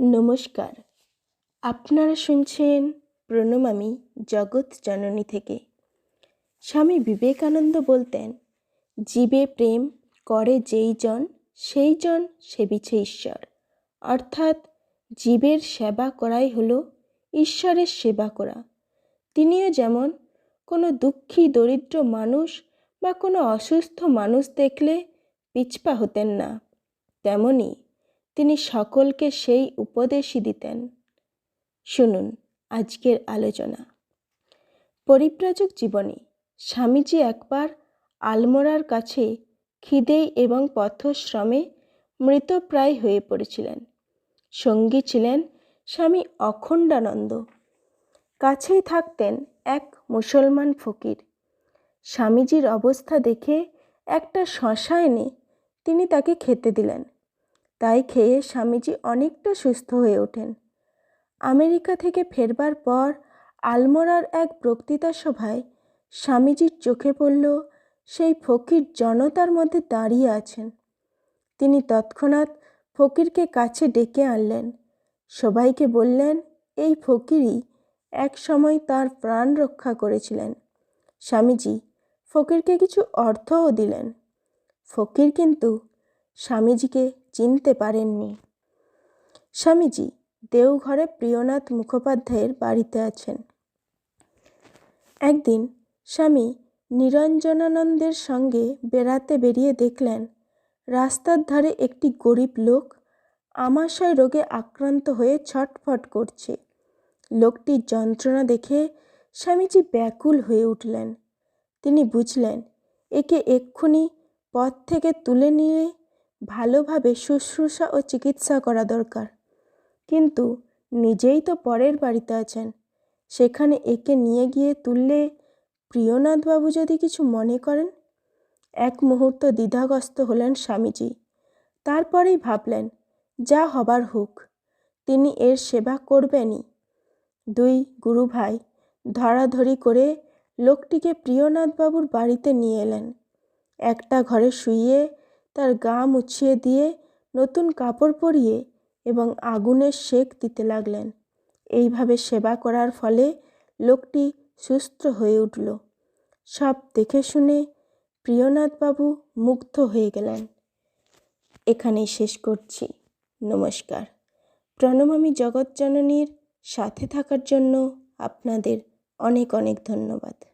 নমস্কার। আপনারা শুনছেন প্রণমামী জগৎ জননী থেকে। স্বামী বিবেকানন্দ বলতেন, জীবে প্রেম করে যেই জন, সেই জন সেবিছে ঈশ্বর। অর্থাৎ জীবের সেবা করাই হলো ঈশ্বরের সেবা করা। তিনিও যেমন কোনো দুঃখী দরিদ্র মানুষ বা কোনো অসুস্থ মানুষ দেখলে পিছপা হতেন না, তেমনি তিনি সকলকে সেই উপদেশই দিতেন। শুনুন আজকের আলোচনা। পরিব্রাজক জীবনে। স্বামীজি একবার আলমোড়ার কাছে খিদেই এবং পথশ্রমে মৃতপ্রায় হয়ে পড়েছিলেন। সঙ্গী ছিলেন স্বামী অখণ্ডানন্দ। কাছেই থাকতেন এক মুসলমান ফকির। স্বামীজির অবস্থা দেখে একটা শশা এনে তিনি তাকে খেতে দিলেন। তাই খেয়ে স্বামীজি অনেকটা সুস্থ হয়ে ওঠেন। আমেরিকা থেকে ফেরবার পর আলমোড়ার এক বক্তৃতা সভায় স্বামীজির চোখে পড়ল সেই ফকির জনতার মধ্যে দাঁড়িয়ে আছেন। তিনি তৎক্ষণাৎ ফকিরকে কাছে ডেকে আনলেন। সবাইকে বললেন, এই ফকিরই এক সময় তার প্রাণ রক্ষা করেছিলেন। স্বামীজি, ফকিরকে কিছু অর্থও দিলেন। ফকির কিন্তু স্বামীজিকে চিনতে পারেননি। স্বামীজি দেওঘরে প্রিয়নাথ মুখোপাধ্যায়ের বাড়িতে আছেন। একদিন স্বামী নিরঞ্জনানন্দের সঙ্গে বেড়াতে বেরিয়ে দেখলেন, রাস্তার ধারে একটি গরিব লোক আমাশয় রোগে আক্রান্ত হয়ে ছটফট করছে। লোকটির যন্ত্রণা দেখে স্বামীজি ব্যাকুল হয়ে উঠলেন। তিনি বুঝলেন, একে এক্ষুনি পথ থেকে তুলে নিয়ে ভালোভাবে শুশ্রূষা ও চিকিৎসা করা দরকার। কিন্তু নিজেই তো পরের বাড়িতে আছেন। সেখানে একে নিয়ে গিয়ে তুললে প্রিয়নাথবাবু যদি কিছু মনে করেন? এক মুহূর্ত দ্বিধাগ্রস্ত হলেন স্বামীজি। তারপরেই ভাবলেন, যা হবার হোক, তিনি এর সেবা করবেনই। দুই গুরু ভাই ধরাধরি করে লোকটিকে প্রিয়নাথবাবুর বাড়িতে নিয়ে এলেন। একটা ঘরে শুইয়ে তার গা মুছিয়ে দিয়ে নতুন কাপড় পরিয়ে এবং আগুনের শেক দিতে লাগলেন। এইভাবে সেবা করার ফলে লোকটি সুস্থ হয়ে উঠল। সব দেখে শুনে প্রিয়নাথবাবু মুগ্ধ হয়ে গেলেন। এখানেই শেষ করছি। নমস্কার। প্রণমামী জগৎজননীর সাথে থাকার জন্য আপনাদের অনেক অনেক ধন্যবাদ।